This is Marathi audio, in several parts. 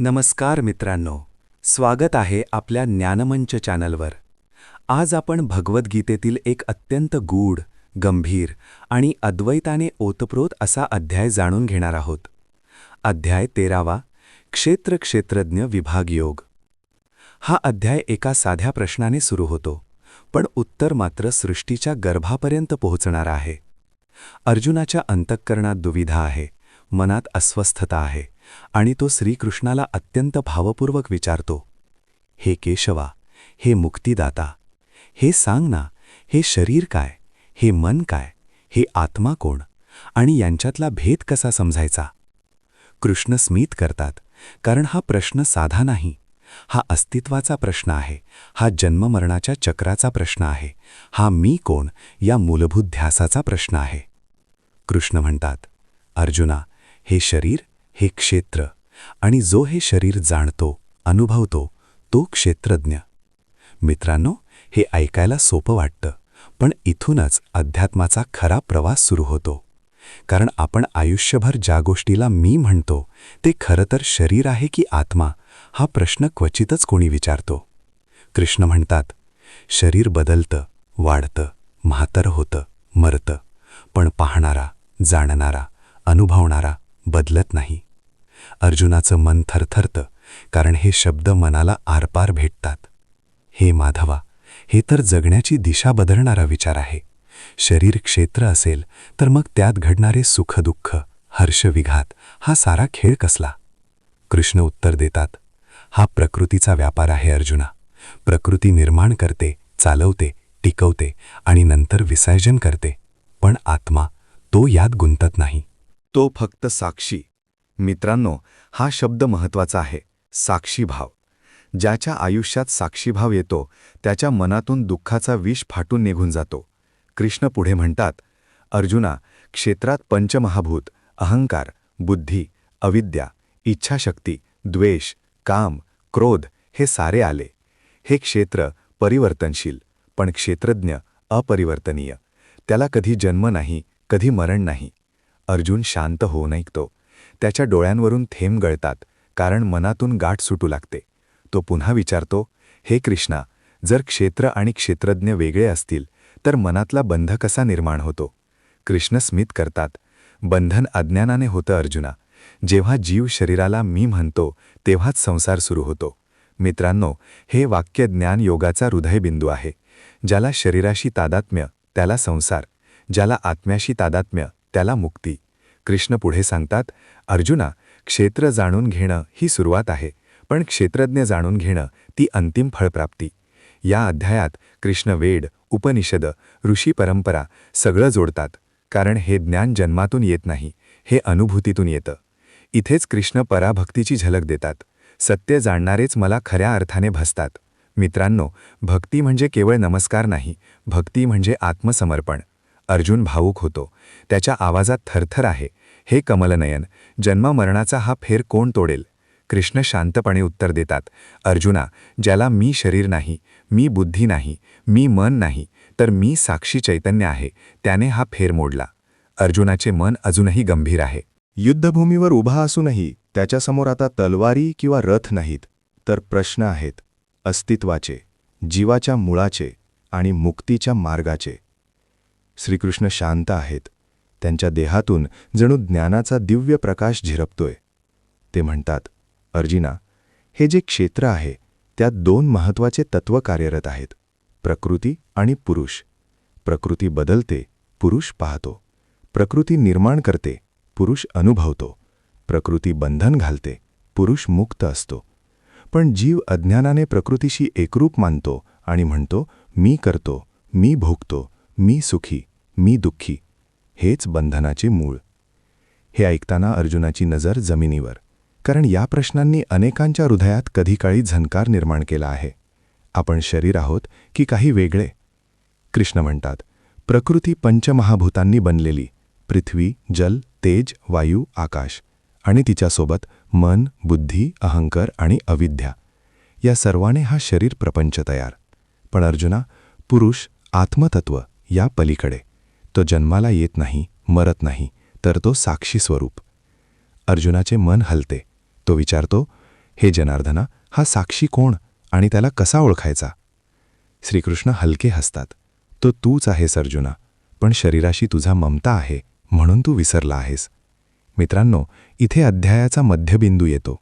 नमस्कार मित्रांनो स्वागत आहे आपल्या ज्ञानमंच चॅनलवर. आज आपण भगवद्गीतेतील एक अत्यंत गूढ गंभीर आणि अद्वैताने ओतप्रोत असा अध्याय जाणून घेणार आहोत. अध्याय तेरावा क्षेत्र क्षेत्रज्ञ विभाग योग. हा अध्याय एका साध्या प्रश्नाने सुरू होतो पण उत्तर मात्र सृष्टीच्या गर्भापर्यंत पोहोचणार आहे. अर्जुनाच्या अंतःकरणात दुविधा आहे मनात अस्वस्थता आहे. आणि तो श्रीकृष्णाला अत्यंत भावपूर्वक विचारतो हे केशवा हे मुक्तिदाता हे सांग ना हे शरीर काय हे मन काय हे आत्मा कोण आणि यांच्यातला भेद कसा समजायचा? कृष्ण स्मित करतात कारण हा प्रश्न साधा नाही. हा अस्तित्वाचा प्रश्न आहे हा जन्ममरणाच्या चक्राचा प्रश्न आहे हा मी कोण या मूलभूत ध्यासाचा प्रश्न आहे. कृष्ण म्हणतात अर्जुना हे शरीर हे क्षेत्र आणि जो हे शरीर जाणतो अनुभवतो तो क्षेत्रज्ञ. मित्रांनो हे ऐकायला सोपं वाटतं पण इथूनच अध्यात्माचा खरा प्रवास सुरू होतो. कारण आपण आयुष्यभर ज्या गोष्टीला मी म्हणतो ते खरं तर शरीर आहे की आत्मा हा प्रश्न क्वचितच कोणी विचारतो. कृष्ण म्हणतात शरीर बदलतं वाढतं म्हातर होतं मरतं पण पाहणारा जाणणारा अनुभवणारा बदलत नाही. अर्जुनाचं मन थरथरतं कारण हे शब्द मनाला आरपार भेटतात. हे माधवा हे तर जगण्याची दिशा बदलणारा विचार आहे. शरीर क्षेत्र असेल तर मग त्यात घडणारे सुखदुःख हर्षविघात हा सारा खेळ कसला? कृष्ण उत्तर देतात हा प्रकृतीचा व्यापार आहे अर्जुना. प्रकृती निर्माण करते चालवते टिकवते आणि नंतर विसर्जन करते. पण आत्मा तो यात गुंतत नाही. तो फक्त साक्षी. मित्रांनो हा शब्द महत्त्वाचा आहे साक्षीभाव. ज्याच्या आयुष्यात साक्षीभाव येतो त्याच्या मनातून दुःखाचा विष फाटून निघून जातो. कृष्ण पुढे म्हणतात अर्जुना क्षेत्रात पंचमहाभूत अहंकार बुद्धी अविद्या इच्छाशक्ती द्वेष काम क्रोध हे सारे आले. हे क्षेत्र परिवर्तनशील पण क्षेत्रज्ञ अपरिवर्तनीय. त्याला कधी जन्म नाही कधी मरण नाही. अर्जुन शांत होऊन ऐकतो त्याच्या डोळ्यांवरून थेंब गळतात कारण मनातून गाठ सुटू लागते. तो पुन्हा विचारतो हे कृष्णा जर क्षेत्र आणि क्षेत्रज्ञ वेगळे असतील तर मनातला बंध कसा निर्माण होतो? कृष्ण स्मित करतात बंधन अज्ञानाने होतं अर्जुना. जेव्हा जीव शरीराला मी म्हणतो तेव्हाच संसार सुरू होतो. मित्रांनो हे वाक्य ज्ञान योगाचा हृदयबिंदू आहे. ज्याला शरीराशी तादात्म्य त्याला संसार. ज्याला आत्म्याशी तादात्म्य त्याला मुक्ती. कृष्ण पुढे सांगतात अर्जुना क्षेत्र जाणून घेणं ही सुरुवात आहे पण क्षेत्रज्ञ जाणून घेणं ती अंतिम फळप्राप्ती. या अध्यायात कृष्ण वेड उपनिषद ऋषी परंपरा सगळं जोडतात कारण हे ज्ञान जन्मातून येत नाही हे अनुभूतीतून येतं. इथेच कृष्ण पराभक्तीची झलक देतात सत्य जाणणारेच मला खऱ्या अर्थाने भसतात. मित्रांनो भक्ती म्हणजे केवळ नमस्कार नाही भक्ती म्हणजे आत्मसमर्पण. अर्जुन भावूक होतो त्याच्या आवाजात थरथर आहे हे कमलनयन जन्ममरणाचा हा फेर कोण तोडेल? कृष्ण शांतपणे उत्तर देतात अर्जुना ज्याला मी शरीर नाही मी बुद्धी नाही मी मन नाही तर मी साक्षी चैतन्य आहे. त्याने हा फेर मोडला. अर्जुनाचे मन अजूनही गंभीर आहे. युद्धभूमीवर उभा असूनही त्याच्यासमोर आता तलवारी किंवा रथ नाहीत तर प्रश्न आहेत अस्तित्वाचे जीवाच्या मुळाचे आणि मुक्तीच्या मार्गाचे. श्रीकृष्ण शांत आहेत. त्यांच्या देहातून जणू ज्ञानाचा दिव्य प्रकाश झिरपतोय. ते म्हणतात अर्जिना हे जे क्षेत्र आहे त्यात दोन महत्त्वाचे तत्व कार्यरत आहेत प्रकृती आणि पुरुष. प्रकृती बदलते पुरुष पाहतो. प्रकृती निर्माण करते पुरुष अनुभवतो. प्रकृती बंधन घालते पुरुष मुक्त असतो. पण जीव अज्ञानाने प्रकृतीशी एकरूप मानतो आणि म्हणतो मी करतो मी भोगतो मी सुखी मी दुःखी. हेच बंधनाचे मूळ. हे ऐकताना अर्जुनाची नजर जमिनीवर कारण या प्रश्नांनी अनेकांच्या हृदयात कधी काळी झनकार निर्माण केला आहे. आपण शरीर आहोत की काही वेगळे? कृष्ण म्हणतात प्रकृती पंचमहाभूतांनी बनलेली पृथ्वी जल तेज वायू आकाश आणि तिच्यासोबत मन बुद्धी अहंकार आणि अविद्या. या सर्वाने हा शरीर प्रपंच तयार. पण अर्जुना पुरुष आत्मतत्व या पलीकडे तो जन्माला येत नाही मरत नाही तर तो साक्षी स्वरूप. अर्जुनाचे मन हलते. तो विचारतो हे जनार्दना हा साक्षी कोण आणि त्याला कसा ओळखायचा? श्रीकृष्ण हलके हसतात. तो तूच आहेस अर्जुना पण शरीराशी तुझा ममता आहे म्हणून तू विसरला आहेस. मित्रांनो इथे अध्यायाचा मध्यबिंदू येतो.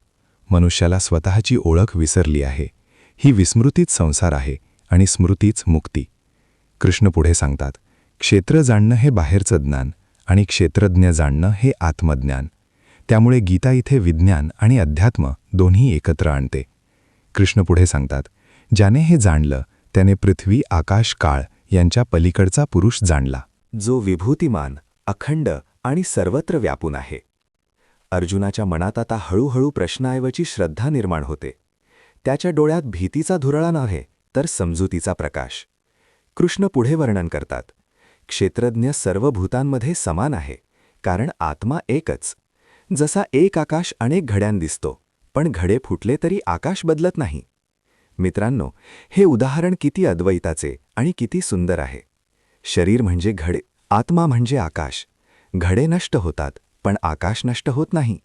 मनुष्याला स्वतःची ओळख विसरली आहे. ही विस्मृतीच संसार आहे आणि स्मृतीच मुक्ती. कृष्ण पुढे सांगतात क्षेत्र जाणणं हे बाहेरचं ज्ञान आणि क्षेत्रज्ञ जाणणं हे आत्मज्ञान. त्यामुळे गीता इथे विज्ञान आणि अध्यात्म दोन्ही एकत्र आणते. कृष्ण पुढे सांगतात ज्याने हे जाणलं त्याने पृथ्वी आकाश काळ यांच्या पलीकडचा पुरुष जाणला. जो विभूतिमान अखंड आणि सर्वत्र व्यापून आहे. अर्जुनाच्या मनात आता हळूहळू प्रश्नाऐवजी श्रद्धा निर्माण होते. त्याच्या डोळ्यात भीतीचा धुरळा नव्हे तर समजुतीचा प्रकाश. कृष्ण पुढे वर्णन करतात क्षेत्रज्ञ सर्व भूतांमध्ये समान आहे कारण आत्मा एकच. जसा एक आकाश अनेक घड्यां दिसतो पण घडे फुटले तरी आकाश बदलत नाही. मित्रांनो हे उदाहरण किती अद्वैताचे आणि किती सुंदर आहे. शरीर म्हणजे घडे आत्मा म्हणजे आकाश. घडे नष्ट होतात पण आकाश नष्ट होत नाही.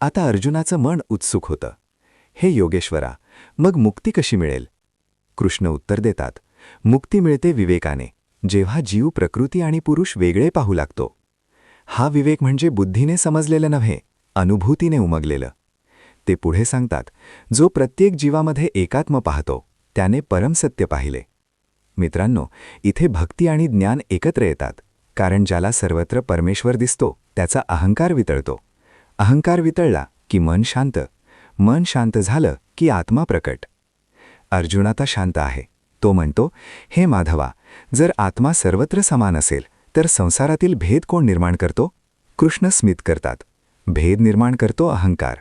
आता अर्जुनाचं मन उत्सुक होतं. हे योगेश्वरा मग मुक्ती कशी मिळेल? कृष्ण उत्तर देतात मुक्ती मिळते विवेकाने. जेव्हा जीव प्रकृती आणि पुरुष वेगळे पाहू लागतो. हा विवेक म्हणजे बुद्धीने समजलेलं नव्हे अनुभूतीने उमगलेलं. ते पुढे सांगतात जो प्रत्येक जीवामध्ये एकात्म पाहतो त्याने परमसत्य पाहिले. मित्रांनो इथे भक्ती आणि ज्ञान एकत्र येतात कारण ज्याला सर्वत्र परमेश्वर दिसतो त्याचा अहंकार वितळतो. अहंकार वितळला की मन शांत मन शांत झालं की आत्मा प्रकट. अर्जुन आता शांत आहे. तो म्हणतो हे माधवा जर आत्मा सर्वत्र समान असेल तर संसारातील भेद कोण निर्माण करतो? कृष्ण स्मित करतात. भेद निर्माण करतो अहंकार.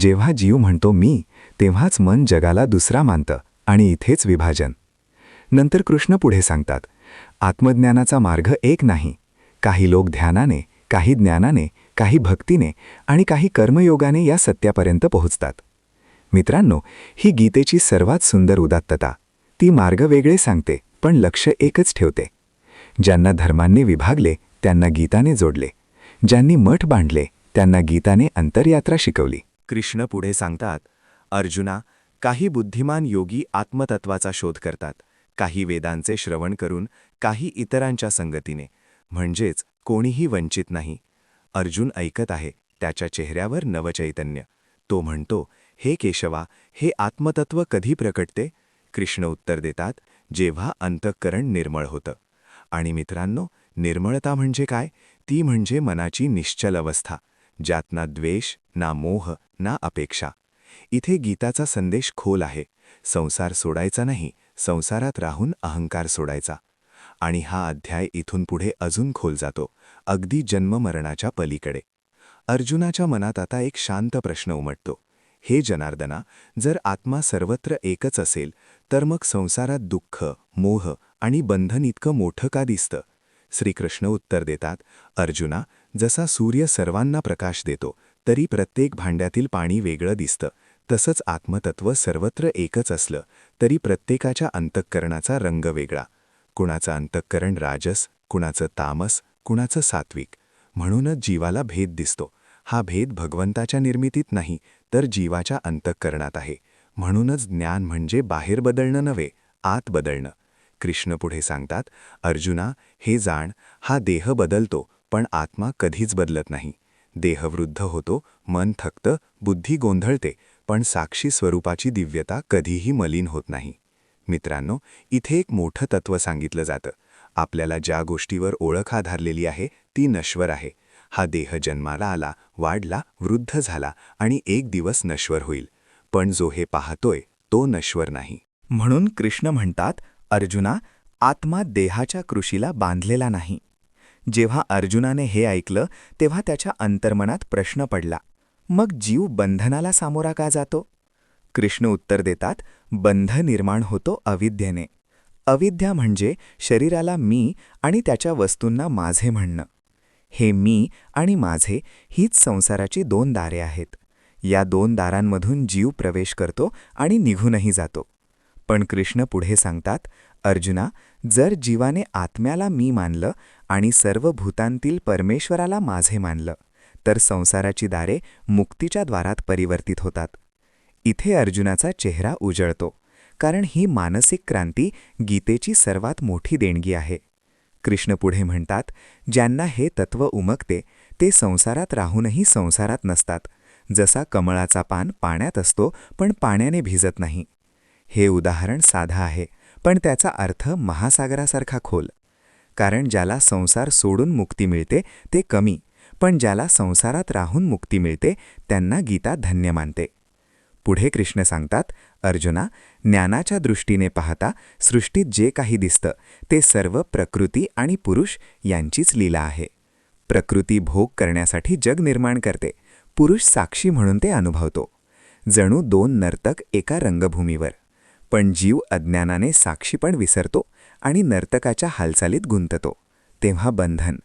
जेव्हा जीव म्हणतो मी तेव्हाच मन जगाला दुसरा मानतं आणि इथेच विभाजन. नंतर कृष्ण पुढे सांगतात आत्मज्ञानाचा मार्ग एक नाही. काही लोक ध्यानाने काही ज्ञानाने काही भक्तीने आणि काही कर्मयोगाने या सत्यापर्यंत पोहोचतात. मित्रांनो ही गीतेची सर्वात सुंदर उदात्तता ती मार्ग वेगळे सांगते. पण लक्ष एकच ठेवते. ज्यांना धर्मांनी विभागले त्यांना गीताने जोडले. ज्यांनी मठ बांधले त्यांना गीताने अंतरयात्रा शिकवली. कृष्ण पुढे सांगतात अर्जुना काही बुद्धिमान योगी आत्मतत्वाचा शोध करतात. काही वेदांचे श्रवण करून काही इतरांच्या संगतीने. म्हणजेच कोणीही वंचित नाही. अर्जुन ऐकत आहे त्याच्या चेहऱ्यावर नवचैतन्य. तो म्हणतो हे केशवा हे आत्मतत्व कधी प्रकटते? कृष्ण उत्तर देतात जेव्हा अंतःकरण निर्मळ होतं. आणि मित्रांनो निर्मळता म्हणजे काय? ती म्हणजे मनाची निश्चल अवस्था ज्यात ना द्वेष ना मोह ना अपेक्षा. इथे गीताचा संदेश खोल आहे. संसार सोडायचा नाही संसारात राहून अहंकार सोडायचा. आणि हा अध्याय इथून पुढे अजून खोल जातो अगदी जन्ममरणाच्या पलीकडे. अर्जुनाच्या मनात आता एक शांत प्रश्न उमटतो. हे जनार्दना जर आत्मा सर्वत्र एकच असेल तर मग संसारात दुःख मोह आणि बंधन इतकं मोठं का दिसतं? श्रीकृष्ण उत्तर देतात अर्जुना जसा सूर्य सर्वांना प्रकाश देतो तरी प्रत्येक भांड्यातील पाणी वेगळं दिसतं. तसंच आत्मतत्व सर्वत्र एकच असलं तरी प्रत्येकाच्या अंतःकरणाचा रंग वेगळा. कुणाचं अंतःकरण राजस कुणाचं तामस कुणाचं सात्विक. म्हणूनच जीवाला भेद दिसतो. हा भेद भगवंताच्या निर्मितीत नाही तर जीवाच्या अंतःकरणात आहे. म्हणूनच ज्ञान म्हणजे बाहेर बदलणं नव्हे आत बदलणं. कृष्ण पुढे सांगतात अर्जुना हे जाण हा देह बदलतो पण आत्मा कधीच बदलत नाही. देह वृद्ध होतो मन थकतं बुद्धी गोंधळते पण साक्षी स्वरूपाची दिव्यता कधीही मलिन होत नाही. मित्रांनो इथे एक मोठं तत्व सांगितलं जातं. आपल्याला ज्या गोष्टीवर ओळख आधारलेली आहे ती नश्वर आहे. हा देह जन्माला आला वाढला वृद्ध झाला आणि एक दिवस नश्वर होईल. पण जो हे पाहतोय तो नश्वर नाही. म्हणून कृष्ण म्हणतात अर्जुना आत्मा देहाच्या कृषीला बांधलेला नाही. जेव्हा अर्जुनाने हे ऐकलं तेव्हा त्याच्या अंतर्मनात प्रश्न पडला मग जीव बंधनाला सामोरा का जातो? कृष्ण उत्तर देतात बंध निर्माण होतो अविद्येने. अविद्या म्हणजे शरीराला मी आणि त्याच्या वस्तूंना माझे म्हणणं. हे मी आणि माझे हीच संसाराची दोन दारे आहेत. या दोन दारांमधून जीव प्रवेश करतो आणि निघूनही जातो. पण कृष्ण पुढे सांगतात अर्जुना जर जीवाने आत्म्याला मी मानलं आणि सर्व भूतांतील परमेश्वराला माझे मानलं तर संसाराची दारे मुक्तीच्या द्वारात परिवर्तित होतात. इथे अर्जुनाचा चेहरा उजळतो कारण ही मानसिक क्रांती गीतेची सर्वात मोठी देणगी आहे. कृष्ण पुढे म्हणतात ज्यांना हे तत्व उमगते ते संसारात राहूनही संसारात नसतात. जसा कमळाचा पान पाण्यात असतो पण पाण्याने भिजत नाही. हे उदाहरण साधा आहे पण त्याचा अर्थ महासागरासारखा खोल. कारण ज्याला संसार सोडून मुक्ती मिळते ते कमी पण ज्याला संसारात राहून मुक्ती मिळते त्यांना गीता धन्य मानते. पुढे कृष्ण सांगतात अर्जुना ज्ञानाच्या दृष्टीने पाहता सृष्टीत जे काही दिसतं ते सर्व प्रकृती आणि पुरुष यांचीच लीला आहे. प्रकृती भोग करण्यासाठी जग निर्माण करते पुरुष साक्षी म्हणून ते अनुभवतो. जणू दोन नर्तक एका रंगभूमीवर. पण जीव अज्ञानाने साक्षी पण विसरतो आणि नर्तकाच्या हालचालीत गुंततो. तेव्हा बंधन.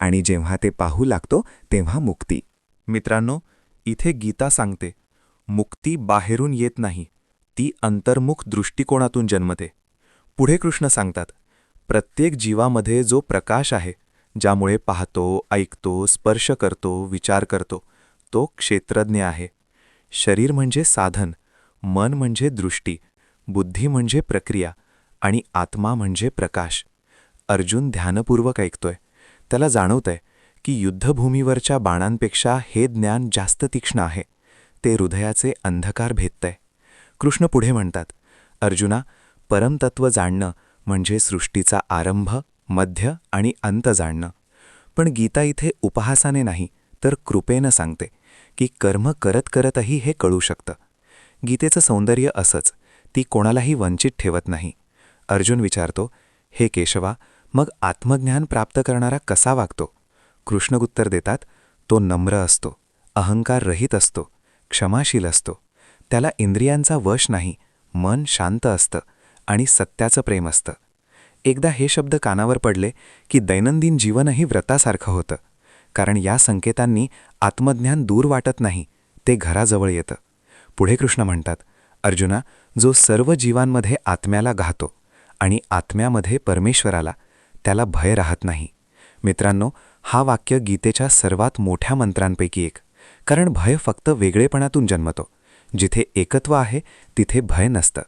आणि जेव्हा ते पाहू लागतो तेव्हा मुक्ती. मित्रांनो इथे गीता सांगते मुक्ती बाहेरून येत नाही ती अंतर्मुख दृष्टिकोनातून जन्मते. पुढे कृष्ण सांगतात प्रत्येक जीवामध्ये जो प्रकाश आहे ज्यामुळे पाहतो ऐकतो स्पर्श करतो विचार करतो तो क्षेत्रज्ञ आहे. शरीर म्हणजे साधन मन म्हणजे दृष्टी बुद्धी म्हणजे प्रक्रिया आणि आत्मा म्हणजे प्रकाश. अर्जुन ध्यानपूर्वक ऐकतोय. त्याला जाणवतंय की युद्धभूमीवरच्या बाणांपेक्षा हे ज्ञान जास्त तीक्ष्ण आहे. ते हृदयाचे अंधकार भेदतंय. कृष्ण पुढे म्हणतात अर्जुना परमतत्व जाणणं म्हणजे सृष्टीचा आरंभ मध्य आणि अंत जाणणं. पण गीता इथे उपहासाने नाही तर कृपेनं सांगते. की कर्म करत करतही हे कळू शकतं. गीतेचं सौंदर्य असंच ती कोणालाही वंचित ठेवत नाही. अर्जुन विचारतो हे केशवा मग आत्मज्ञान प्राप्त करणारा कसा वागतो? कृष्णगुत्तर देतात तो नम्र असतो अहंकार रहित असतो क्षमाशील असतो. त्याला इंद्रियांचा वश नाही मन शांत असतं आणि सत्याचं प्रेम असतं. एकदा हे शब्द कानावर पडले की दैनंदिन जीवनही व्रतासारखं होतं. कारण या संकेतांनी आत्मज्ञान दूर वाटत नाही ते घराजवळ येतं. पुढे कृष्ण म्हणतात अर्जुना जो सर्व जीवांमध्ये आत्म्याला गाहतो आणि आत्म्यामध्ये परमेश्वराला त्याला भय राहत नाही. मित्रांनो हा वाक्य गीतेच्या सर्वात मोठ्या मंत्रांपैकी एक कारण भय फक्त वेगळेपणातून जन्मतो. जिथे एकत्व आहे तिथे भय नसतं.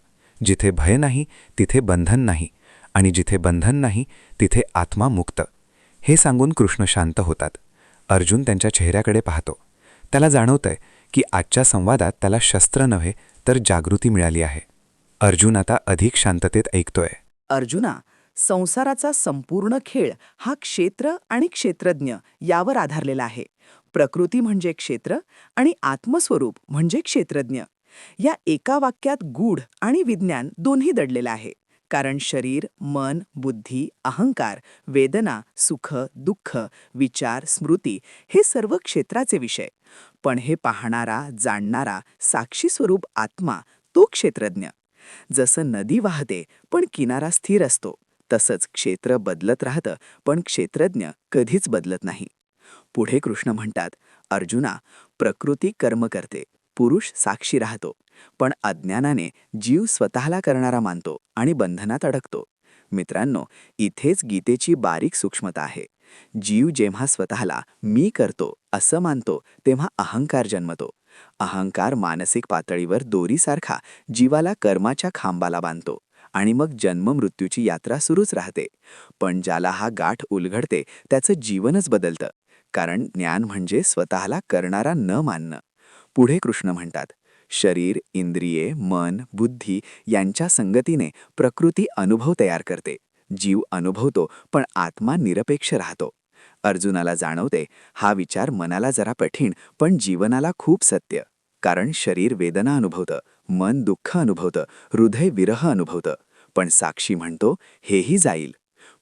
जिथे भय नाही तिथे बंधन नाही. आणि जिथे बंधन नाही तिथे आत्मा मुक्त. हे सांगून कृष्ण शांत होतात. अर्जुन त्यांच्या चेहऱ्याकडे पाहतो. त्याला जाणवतंय की आजच्या संवादात त्याला शस्त्र नव्हे तर जागृती मिळाली आहे. अर्जुन आता अधिक शांततेत ऐकतोय. अर्जुना संसाराचा संपूर्ण खेळ हा क्षेत्र आणि क्षेत्रज्ञ यावर आधारलेला आहे. प्रकृती म्हणजे क्षेत्र आणि आत्मस्वरूप म्हणजे क्षेत्रज्ञ. या एका वाक्यात गूढ आणि विज्ञान दोन्ही दडलेलं आहे. कारण शरीर मन बुद्धी अहंकार वेदना सुख दुःख विचार स्मृती हे सर्व क्षेत्राचे विषय. पण हे पाहणारा जाणणारा साक्षी स्वरूप आत्मा तो क्षेत्रज्ञ. जसं नदी वाहते पण किनारा स्थिर असतो. तसंच क्षेत्र बदलत राहतं पण क्षेत्रज्ञ कधीच बदलत नाही. पुढे कृष्ण म्हणतात अर्जुना प्रकृती कर्म करते. पुरुष साक्षी राहतो पण अज्ञानाने जीव स्वतःला करणारा मानतो आणि बंधनात अडकतो. मित्रांनो इथेच गीतेची बारीक सूक्ष्मता आहे. जीव जेव्हा स्वतःला मी करतो असं मानतो तेव्हा अहंकार जन्मतो. अहंकार मानसिक पातळीवर दोरीसारखा जीवाला कर्माच्या खांबाला बांधतो आणि मग जन्ममृत्यूची यात्रा सुरूच राहते. पण ज्याला हा गाठ उलगडते त्याचं जीवनच बदलतं. कारण ज्ञान म्हणजे स्वतःला करणारा न मानणं. पुढे कृष्ण म्हणतात शरीर इंद्रिये मन बुद्धी यांच्या संगतीने प्रकृती अनुभव तयार करते. जीव अनुभवतो पण आत्मा निरपेक्ष राहतो. अर्जुनाला जाणवते हा विचार मनाला जरा कठीण पण जीवनाला खूप सत्य. कारण शरीर वेदना अनुभवतं मन दुःख अनुभवतं हृदय विरह अनुभवतं. पण साक्षी म्हणतो हेही जाईल.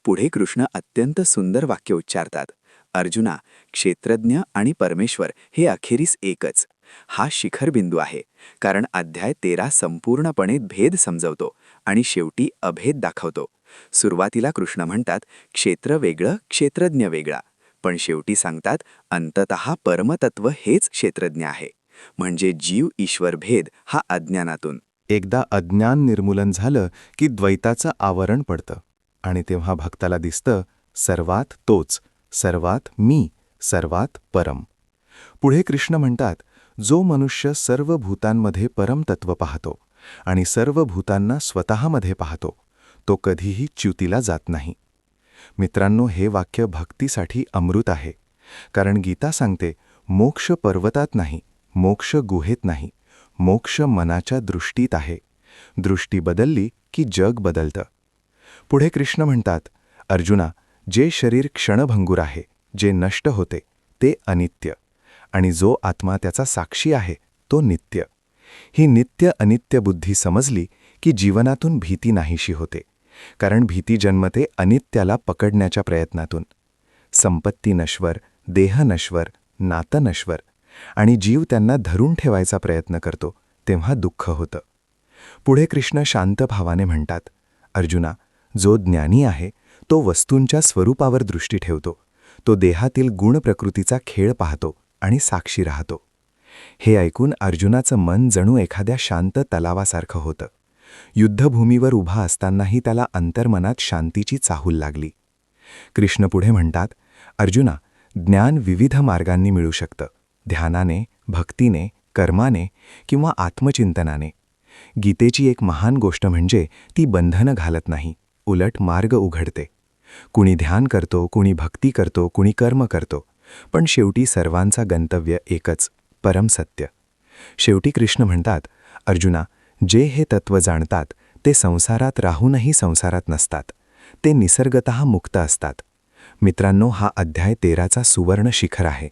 पुढे कृष्ण अत्यंत सुंदर वाक्य उच्चारतात अर्जुना क्षेत्रज्ञ आणि परमेश्वर हे अखेरीस एकच. हा शिखरबिंदू आहे कारण अध्याय तेरा संपूर्णपणे भेद समजवतो आणि शेवटी अभेद दाखवतो. सुरुवातीला कृष्ण म्हणतात क्षेत्र वेगळं क्षेत्रज्ञ वेगळा. पण शेवटी सांगतात अंततः परमतत्व हेच क्षेत्रज्ञ आहे. म्हणजे जीव ईश्वर भेद हा अज्ञानातून. एकदा अज्ञान निर्मूलन झालं की द्वैताचं आवरण पडतं. आणि तेव्हा भक्ताला दिसतं सर्वात तोच सर्वात मी सर्वात परम. पुढे कृष्ण म्हणतात जो मनुष्य सर्व भूतांमध्ये परमतत्व पाहतो आणि सर्व भूतांना स्वतःमध्ये पाहतो तो कधीही च्युतीला जात नाही. मित्रांनो हे वाक्य भक्तीसाठी अमृत आहे. कारण गीता सांगते मोक्ष पर्वतात नाही मोक्ष गुहेत नाही मोक्ष मनाच्या दृष्टीत आहे. दृष्टी बदलली की जग बदलतं. पुढे कृष्ण म्हणतात अर्जुना जे शरीर क्षणभंगूर आहे जे नष्ट होते ते अनित्य. आणि जो आत्मा त्याचा साक्षी आहे तो नित्य. ही नित्य अनित्य बुद्धी समजली की जीवनातून भीती नाहीशी होते कारण भीती जन्मते अनित्याला पकडण्याच्या प्रयत्नातून. संपत्ती नश्वर देह नश्वर नातं नश्वर आणि जीव त्यांना धरून ठेवायचा प्रयत्न करतो तेव्हा दुःख होतं. पुढे कृष्ण शांत भावाने म्हणतात अर्जुना जो ज्ञानी आहे तो वस्तूंच्या स्वरूपावर दृष्टी ठेवतो. तो देहातील गुण प्रकृतीचा खेळ पाहतो. आणि साक्षी राहतो. हे ऐकून अर्जुनाचं मन जणू एखाद्या शांत तलावासारखं होतं. युद्धभूमीवर उभा असतानाही त्याला अंतर्मनात शांतीची चाहूल लागली. कृष्ण पुढे म्हणतात अर्जुना ज्ञान विविध मार्गांनी मिळू शकतं. ध्यानाने भक्तीने कर्माने किंवा आत्मचिंतनाने. गीतेची एक महान गोष्ट म्हणजे ती बंधनं घालत नाही. उलट मार्ग उघडते. कुणी ध्यान करतो कुणी भक्ती करतो कुणी कर्म करतो. पण शेवटी सर्वांचा गंतव्य एकच परमसत्य शेवटी कृष्ण म्हणतात अर्जुना जे हे तत्त्व जाणतात ते संसारात राहूनही संसारात नसतात. ते निसर्गत मुक्त असतात. मित्रांनो हा अध्याय तेराचा सुवर्ण शिखर आहे.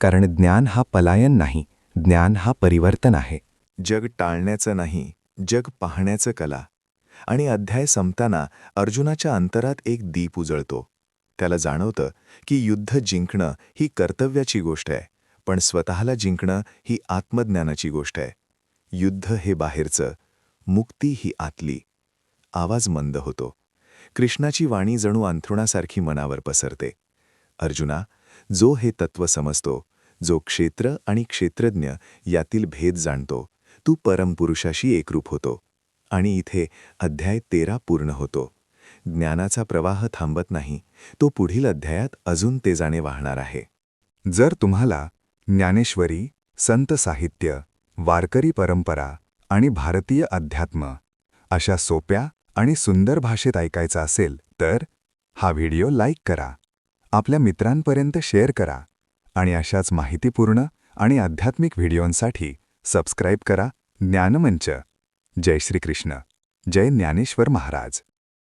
कारण ज्ञान हा पलायन नाही ज्ञान हा परिवर्तन आहे. जग टाळण्याचं नाही जग पाहण्याचं कला. आणि अध्याय संपताना अर्जुनाच्या अंतरात एक दीप उजळतो. त्याला जाणवतं की युद्ध जिंकणं ही कर्तव्याची गोष्ट आहे पण स्वतःला जिंकणं ही आत्मज्ञानाची गोष्ट आहे. युद्ध हे बाहेरचं मुक्ती ही आतली. आवाज मंद होतो. कृष्णाची वाणी जणू अंथरुणासारखी मनावर पसरते. अर्जुना जो हे तत्व समजतो जो क्षेत्र आणि क्षेत्रज्ञ यातील भेद जाणतो तू परमपुरुषाशी एकरूप होतो आणि इथे अध्याय तेरा पूर्ण होतो. ज्ञानाचा प्रवाह थांबत नाही तो पुढील अध्यायात अजून तेजाने वाहणार आहे. जर तुम्हाला ज्ञानेश्वरी संत साहित्य वारकरी परंपरा आणि भारतीय अध्यात्म अशा सोप्या आणि सुंदर भाषेत ऐकायचा असेल तर हा व्हिडिओ लाईक करा आपल्या मित्रांपर्यंत शेअर करा आणि अशाच माहितीपूर्ण आणि आध्यात्मिक व्हिडिओंसाठी सबस्क्राईब करा ज्ञानमंच. जय श्रीकृष्ण. जय ज्ञानेश्वर महाराज.